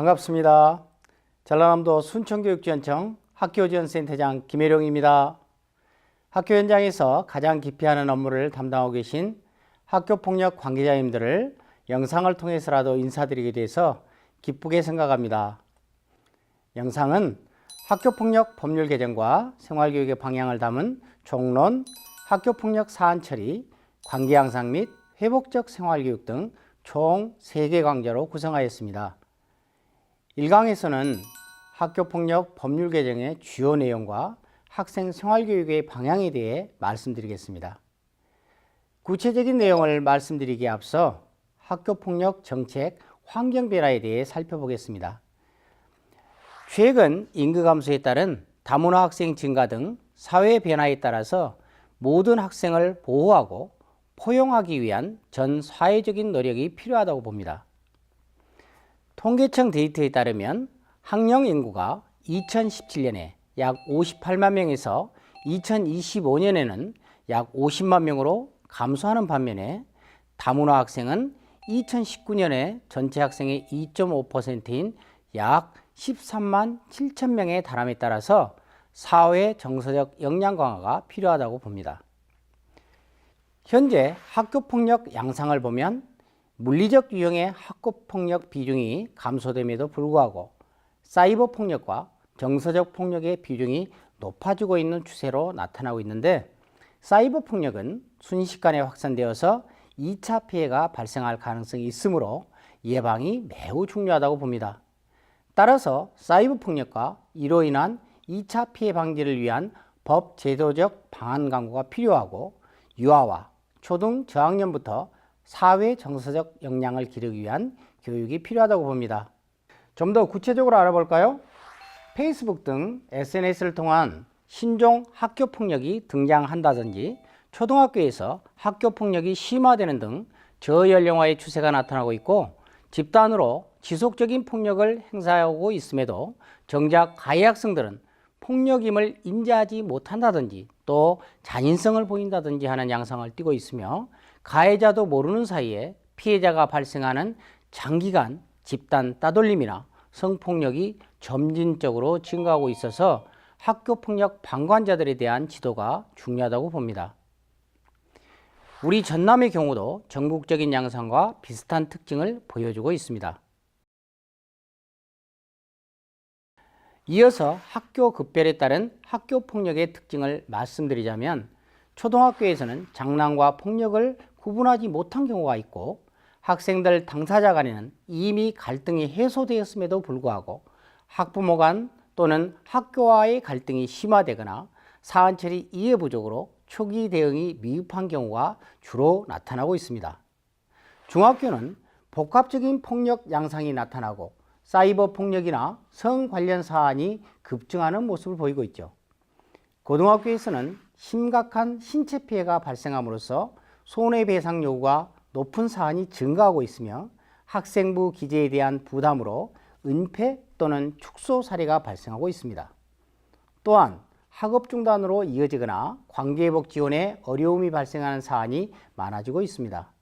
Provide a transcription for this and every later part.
반갑습니다. 전라남도 순천교육지원청 학교지원센터장 김혜룡입니다. 학교 현장에서 가장 기피하는 업무를 담당하고 계신 학교폭력 관계자님들을 영상을 통해서라도 인사드리게 돼서 기쁘게 생각합니다. 영상은 학교폭력 법률 개정과 생활교육의 방향을 담은 종론, 학교폭력 사안 처리, 관계 양상 및 회복적 생활교육 등 총 3개 강좌로 구성하였습니다. 1강에서는 학교폭력 법률 개정의 주요 내용과 학생 생활교육의 방향에 대해 말씀드리겠습니다. 구체적인 내용을 말씀드리기에 앞서 학교폭력 정책 환경 변화에 대해 살펴보겠습니다. 최근 인구 감소에 따른 다문화 학생 증가 등 사회 변화에 따라서 모든 학생을 보호하고 포용하기 위한 전 사회적인 노력이 필요하다고 봅니다. 통계청 데이터에 따르면 학령 인구가 2017년에 약 58만 명에서 2025년에는 약 50만 명으로 감소하는 반면에 다문화 학생은 2019년에 전체 학생의 2.5%인 약 13만 7천 명에 달함에 따라서 사회 정서적 역량 강화가 필요하다고 봅니다. 현재 학교폭력 양상을 보면 물리적 유형의 학교폭력 비중이 감소됨에도 불구하고 사이버 폭력과 정서적 폭력의 비중이 높아지고 있는 추세로 나타나고 있는데 사이버 폭력은 순식간에 확산되어서 2차 피해가 발생할 가능성이 있으므로 예방이 매우 중요하다고 봅니다. 따라서 사이버 폭력과 이로 인한 2차 피해 방지를 위한 법 제도적 방안 강구가 필요하고 유아와 초등 저학년부터 사회 정서적 역량을 기르기 위한 교육이 필요하다고 봅니다. 좀 더 구체적으로 알아볼까요? 페이스북 등 SNS를 통한 신종 학교 폭력이 등장한다든지 초등학교에서 학교 폭력이 심화되는 등 저연령화의 추세가 나타나고 있고 집단으로 지속적인 폭력을 행사하고 있음에도 정작 가해 학생들은 폭력임을 인지하지 못한다든지 또 잔인성을 보인다든지 하는 양상을 띠고 있으며 가해자도 모르는 사이에 피해자가 발생하는 장기간 집단 따돌림이나 성폭력이 점진적으로 증가하고 있어서 학교폭력 방관자들에 대한 지도가 중요하다고 봅니다. 우리 전남의 경우도 전국적인 양상과 비슷한 특징을 보여주고 있습니다. 이어서 학교 급별에 따른 학교 폭력의 특징을 말씀드리자면 초등학교에서는 장난과 폭력을 구분하지 못한 경우가 있고 학생들 당사자 간에는 이미 갈등이 해소되었음에도 불구하고 학부모 간 또는 학교와의 갈등이 심화되거나 사안 처리 이해 부족으로 초기 대응이 미흡한 경우가 주로 나타나고 있습니다. 중학교는 복합적인 폭력 양상이 나타나고 사이버 폭력이나 성 관련 사안이 급증하는 모습을 보이고 있죠. 고등학교에서는 심각한 신체 피해가 발생함으로써 손해배상 요구가 높은 사안이 증가하고 있으며 학생부 기재에 대한 부담으로 은폐 또는 축소 사례가 발생하고 있습니다. 또한 학업 중단으로 이어지거나 관계회복 지원에 어려움이 발생하는 사안이 많아지고 있습니다.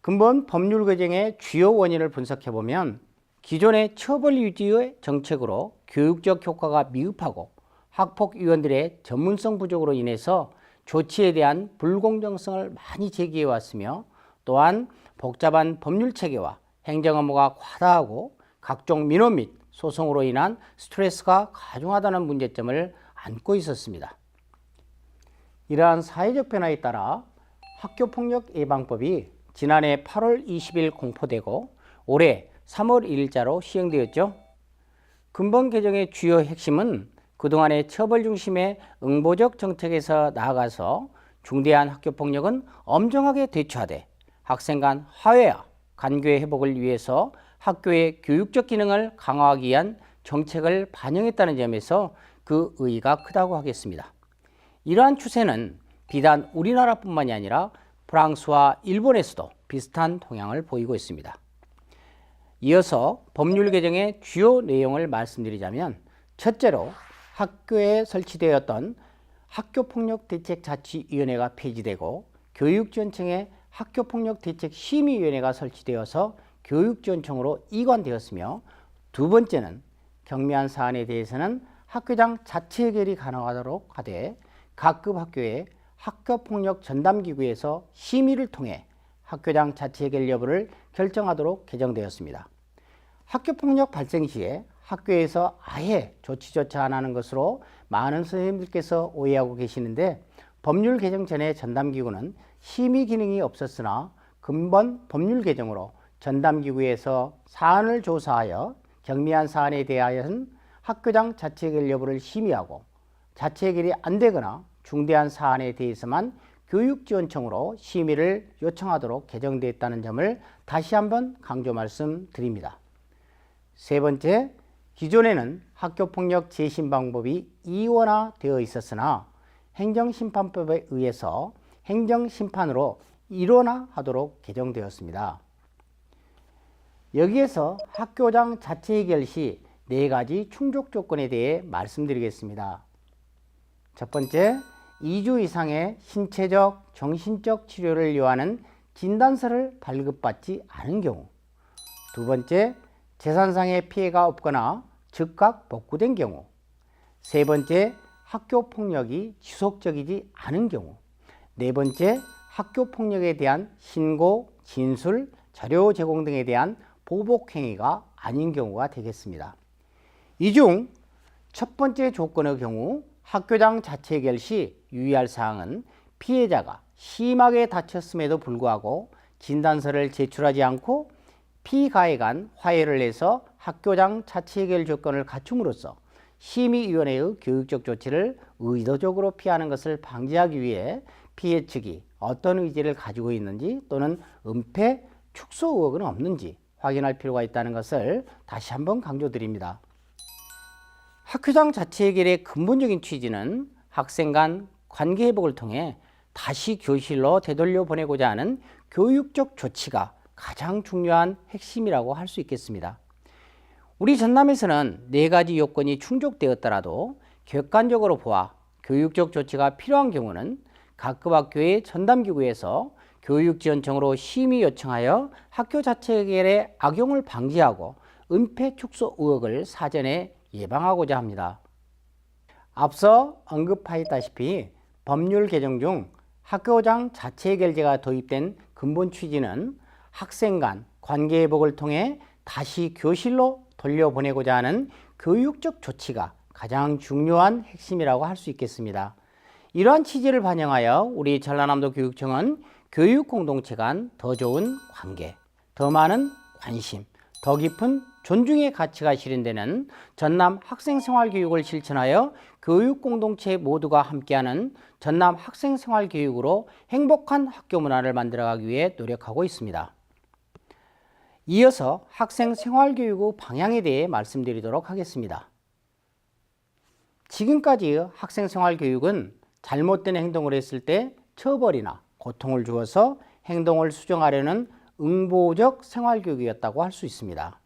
근본 법률 개정의 주요 원인을 분석해 보면 기존의 처벌 유지의 정책으로 교육적 효과가 미흡하고 학폭위원들의 전문성 부족으로 인해서 조치에 대한 불공정성을 많이 제기해 왔으며 또한 복잡한 법률 체계와 행정 업무가 과다하고 각종 민원 및 소송으로 인한 스트레스가 가중하다는 문제점을 안고 있었습니다. 이러한 사회적 변화에 따라 학교폭력 예방법이 지난해 8월 20일 공포되고 올해 3월 1일자로 시행되었죠. 근본 개정의 주요 핵심은 그동안의 처벌 중심의 응보적 정책에서 나아가서 중대한 학교폭력은 엄정하게 대처하되 학생 간 화해와 관계 회복을 위해서 학교의 교육적 기능을 강화하기 위한 정책을 반영했다는 점에서 그 의의가 크다고 하겠습니다. 이러한 추세는 비단 우리나라뿐만이 아니라 프랑스와 일본에서도 비슷한 동향을 보이고 있습니다. 이어서 법률 개정의 주요 내용을 말씀드리자면 첫째로 학교에 설치되었던 학교폭력대책자치위원회가 폐지되고 교육지원청의 학교폭력대책심의위원회가 설치되어서 교육지원청으로 이관되었으며 두 번째는 경미한 사안에 대해서는 학교장 자체 해결이 가능하도록 하되 각급 학교의 학교폭력 전담기구에서 심의를 통해 학교장 자체 해결 여부를 결정하도록 개정되었습니다. 학교폭력 발생 시에 학교에서 아예 조치조차 안 하는 것으로 많은 선생님들께서 오해하고 계시는데 법률 개정 전에 전담기구는 심의 기능이 없었으나 근본 법률 개정으로 전담기구에서 사안을 조사하여 경미한 사안에 대하여는 학교장 자체 해결 여부를 심의하고 자체 해결이 안 되거나 중대한 사안에 대해서만 교육지원청으로 심의를 요청하도록 개정되었다는 점을 다시 한번 강조 말씀드립니다. 세 번째, 기존에는 학교폭력 재심 방법이 이원화되어 있었으나 행정심판법에 의해서 행정심판으로 일원화하도록 개정되었습니다. 여기에서 학교장 자체 해결 시 네 가지 충족 조건에 대해 말씀드리겠습니다. 첫 번째, 2주 이상의 신체적, 정신적 치료를 요하는 진단서를 발급받지 않은 경우. 두 번째, 재산상의 피해가 없거나 즉각 복구된 경우. 세 번째, 학교 폭력이 지속적이지 않은 경우. 네 번째, 학교 폭력에 대한 신고, 진술, 자료 제공 등에 대한 보복 행위가 아닌 경우가 되겠습니다. 이 중 첫 번째 조건의 경우 학교장 자체 해결 시 유의할 사항은 피해자가 심하게 다쳤음에도 불구하고 진단서를 제출하지 않고 피가해간 화해를 해서 학교장 자체 해결 조건을 갖춤으로써 심의위원회의 교육적 조치를 의도적으로 피하는 것을 방지하기 위해 피해 측이 어떤 의지를 가지고 있는지 또는 은폐, 축소 의혹은 없는지 확인할 필요가 있다는 것을 다시 한번 강조드립니다. 학교장 자체 해결의 근본적인 취지는 학생 간 관계 회복을 통해 다시 교실로 되돌려 보내고자 하는 교육적 조치가 가장 중요한 핵심이라고 할 수 있겠습니다. 우리 전남에서는 네 가지 요건이 충족되었더라도 객관적으로 보아 교육적 조치가 필요한 경우는 각급 학교의 전담기구에서 교육지원청으로 심의 요청하여 학교 자체 해결의 악용을 방지하고 은폐 축소 의혹을 사전에 예방하고자 합니다. 앞서 언급하였다시피 법률 개정 중 학교장 자체 해결제가 도입된 근본 취지는 학생 간 관계 회복을 통해 다시 교실로 돌려보내고자 하는 교육적 조치가 가장 중요한 핵심이라고 할 수 있겠습니다. 이러한 취지를 반영하여 우리 전라남도 교육청은 교육 공동체 간 더 좋은 관계, 더 많은 관심, 더 깊은 존중의 가치가 실현되는 전남 학생생활교육을 실천하여 교육 공동체 모두가 함께하는 전남 학생생활교육으로 행복한 학교 문화를 만들어가기 위해 노력하고 있습니다. 이어서 학생 생활교육의 방향에 대해 말씀드리도록 하겠습니다. 지금까지 학생 생활교육은 잘못된 행동을 했을 때 처벌이나 고통을 주어서 행동을 수정하려는 응보적 생활교육이었다고 할 수 있습니다.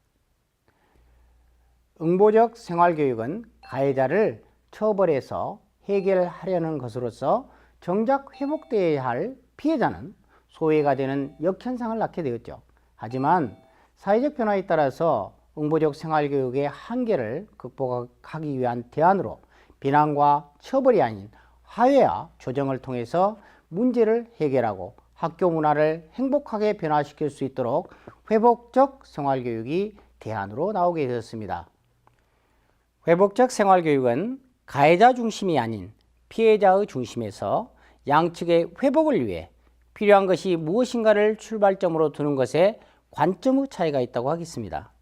응보적 생활교육은 가해자를 처벌해서 해결하려는 것으로서 정작 회복되어야 할 피해자는 소외가 되는 역현상을 낳게 되었죠. 하지만 사회적 변화에 따라서 응보적 생활교육의 한계를 극복하기 위한 대안으로 비난과 처벌이 아닌 화해와 조정을 통해서 문제를 해결하고 학교 문화를 행복하게 변화시킬 수 있도록 회복적 생활교육이 대안으로 나오게 되었습니다. 회복적 생활교육은 가해자 중심이 아닌 피해자의 중심에서 양측의 회복을 위해 필요한 것이 무엇인가를 출발점으로 두는 것에 관점의 차이가 있다고 하겠습니다.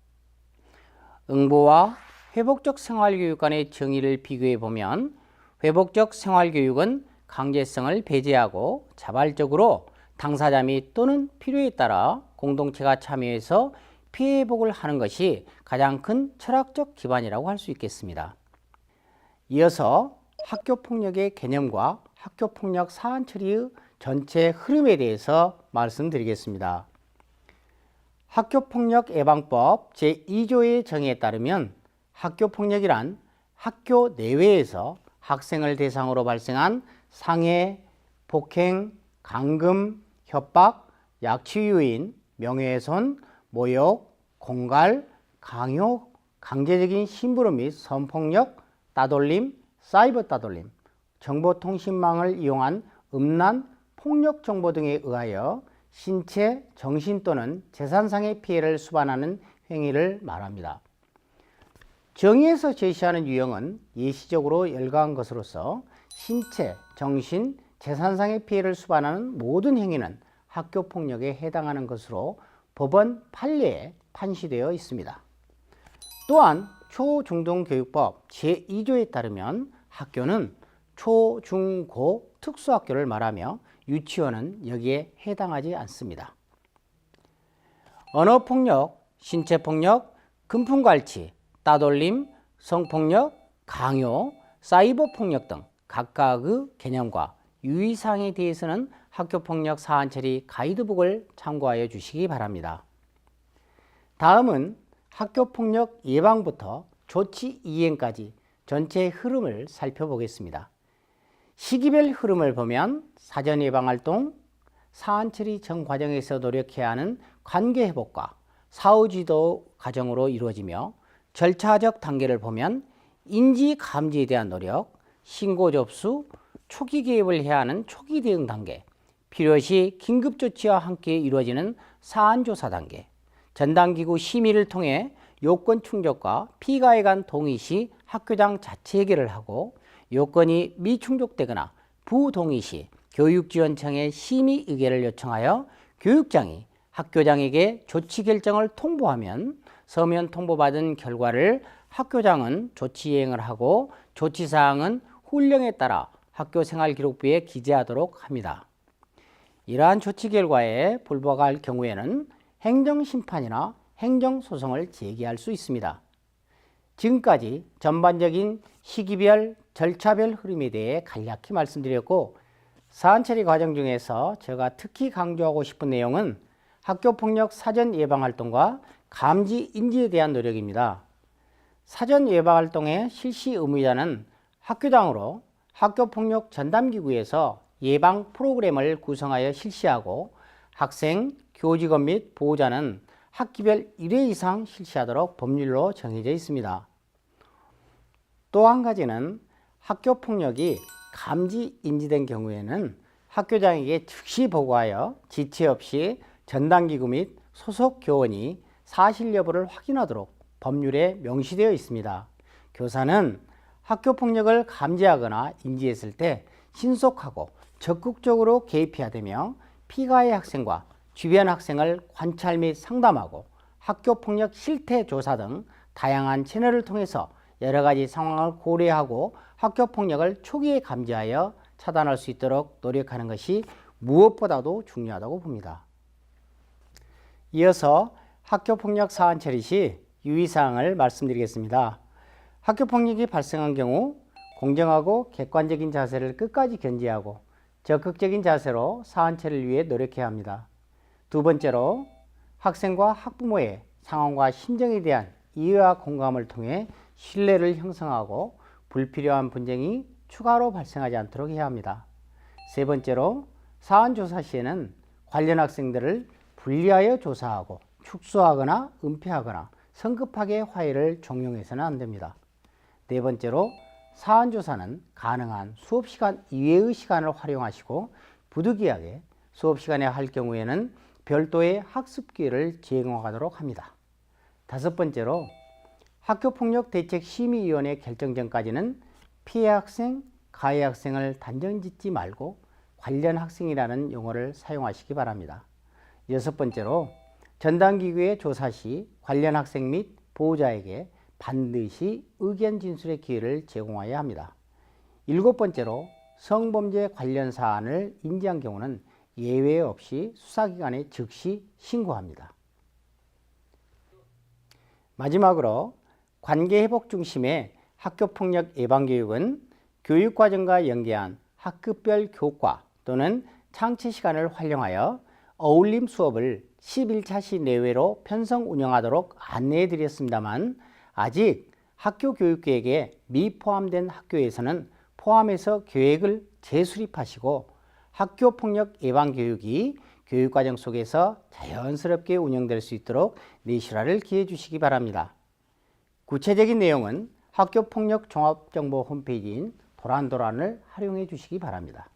응보와 회복적 생활교육 간의 정의를 비교해 보면 회복적 생활교육은 강제성을 배제하고 자발적으로 당사자 및 또는 필요에 따라 공동체가 참여해서 피해 회복을 하는 것이 가장 큰 철학적 기반이라고 할 수 있겠습니다. 이어서 학교 폭력의 개념과 학교 폭력 사안 처리의 전체 흐름에 대해서 말씀드리겠습니다. 학교 폭력 예방법 제2조의 정의에 따르면 학교 폭력이란 학교 내외에서 학생을 대상으로 발생한 상해, 폭행, 감금, 협박, 약취 유인, 명예훼손, 모욕, 공갈, 강요, 강제적인 심부름 및 성폭력, 따돌림, 사이버 따돌림, 정보통신망을 이용한 음란, 폭력 정보 등에 의하여 신체, 정신 또는 재산상의 피해를 수반하는 행위를 말합니다. 정의에서 제시하는 유형은 예시적으로 열거한 것으로서 신체, 정신, 재산상의 피해를 수반하는 모든 행위는 학교 폭력에 해당하는 것으로 법원 판례에 판시되어 있습니다. 또한 초중등교육법 제2조에 따르면 학교는 초, 중, 고 특수학교를 말하며 유치원은 여기에 해당하지 않습니다. 언어폭력, 신체폭력, 금품갈취, 따돌림, 성폭력, 강요, 사이버폭력 등 각각의 개념과 유의사항에 대해서는 학교폭력 사안 처리 가이드북을 참고하여 주시기 바랍니다. 다음은 학교폭력 예방부터 조치 이행까지 전체 흐름을 살펴보겠습니다. 시기별 흐름을 보면 사전 예방 활동, 사안 처리 전 과정에서 노력해야 하는 관계 회복과 사후 지도 과정으로 이루어지며 절차적 단계를 보면 인지 감지에 대한 노력, 신고 접수, 초기 개입을 해야 하는 초기 대응 단계, 필요시 긴급 조치와 함께 이루어지는 사안 조사 단계, 전담기구 심의를 통해 요건 충족과 피가에 간 동의 시 학교장 자체 해결을 하고 요건이 미충족되거나 부동의 시 교육지원청에 심의 의결을 요청하여 교육장이 학교장에게 조치 결정을 통보하면 서면 통보받은 결과를 학교장은 조치 이행을 하고 조치 사항은 훈령에 따라 학교 생활 기록부에 기재하도록 합니다. 이러한 조치 결과에 불복할 경우에는 행정심판이나 행정소송을 제기할 수 있습니다. 지금까지 전반적인 시기별, 절차별 흐름에 대해 간략히 말씀드렸고 사안처리 과정 중에서 제가 특히 강조하고 싶은 내용은 학교폭력 사전 예방활동과 감지 인지에 대한 노력입니다. 사전 예방활동의 실시 의무자는 학교장으로 학교폭력 전담기구에서 예방 프로그램을 구성하여 실시하고 학생, 교직원 및 보호자는 학기별 1회 이상 실시하도록 법률로 정해져 있습니다. 또 한 가지는 학교 폭력이 감지 인지된 경우에는 학교장에게 즉시 보고하여 지체 없이 전담기구 및 소속 교원이 사실 여부를 확인하도록 법률에 명시되어 있습니다. 교사는 학교 폭력을 감지하거나 인지했을 때 신속하고 적극적으로 개입해야 되며 피가의 학생과 주변 학생을 관찰 및 상담하고 학교 폭력 실태 조사 등 다양한 채널을 통해서 여러 가지 상황을 고려하고 학교 폭력을 초기에 감지하여 차단할 수 있도록 노력하는 것이 무엇보다도 중요하다고 봅니다. 이어서 학교 폭력 사안 처리 시 유의사항을 말씀드리겠습니다. 학교 폭력이 발생한 경우 공정하고 객관적인 자세를 끝까지 견지하고 적극적인 자세로 사안 처리를 위해 노력해야 합니다. 두 번째로 학생과 학부모의 상황과 심정에 대한 이해와 공감을 통해 신뢰를 형성하고 불필요한 분쟁이 추가로 발생하지 않도록 해야 합니다. 세 번째로 사안 조사 시에는 관련 학생들을 분리하여 조사하고 축소하거나 은폐하거나 성급하게 화해를 종용해서는 안 됩니다. 네 번째로 사안 조사는 가능한 수업 시간 이외의 시간을 활용하시고 부득이하게 수업 시간에 할 경우에는 별도의 학습 기회를 제공하도록 합니다. 다섯 번째로 학교폭력대책심의위원회 결정 전까지는 피해 학생, 가해 학생을 단정 짓지 말고 관련 학생이라는 용어를 사용하시기 바랍니다. 여섯 번째로 전담기구의 조사 시 관련 학생 및 보호자에게 반드시 의견 진술의 기회를 제공하여야 합니다. 일곱 번째로 성범죄 관련 사안을 인지한 경우는 예외 없이 수사기관에 즉시 신고합니다. 마지막으로 관계 회복 중심의 학교 폭력 예방 교육은 교육 과정과 연계한 학급별 교과 또는 창치 시간을 활용하여 어울림 수업을 11차 시 내외로 편성 운영하도록 안내해 드렸습니다만 아직 학교 교육 계획에 미포함된 학교에서는 포함해서 계획을 재수립하시고 학교 폭력 예방 교육이 교육 과정 속에서 자연스럽게 운영될 수 있도록 내실화를 기해 주시기 바랍니다. 구체적인 내용은 학교폭력 종합정보 홈페이지인 도란도란을 활용해 주시기 바랍니다.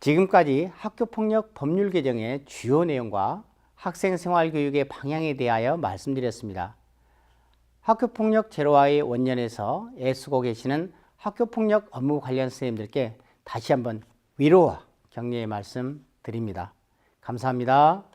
지금까지 학교폭력 법률 개정의 주요 내용과 학생생활교육의 방향에 대하여 말씀드렸습니다. 학교폭력 제로화의 원년에서 애쓰고 계시는 학교폭력 업무 관련 선생님들께 다시 한번 위로와 격려의 말씀 드립니다. 감사합니다.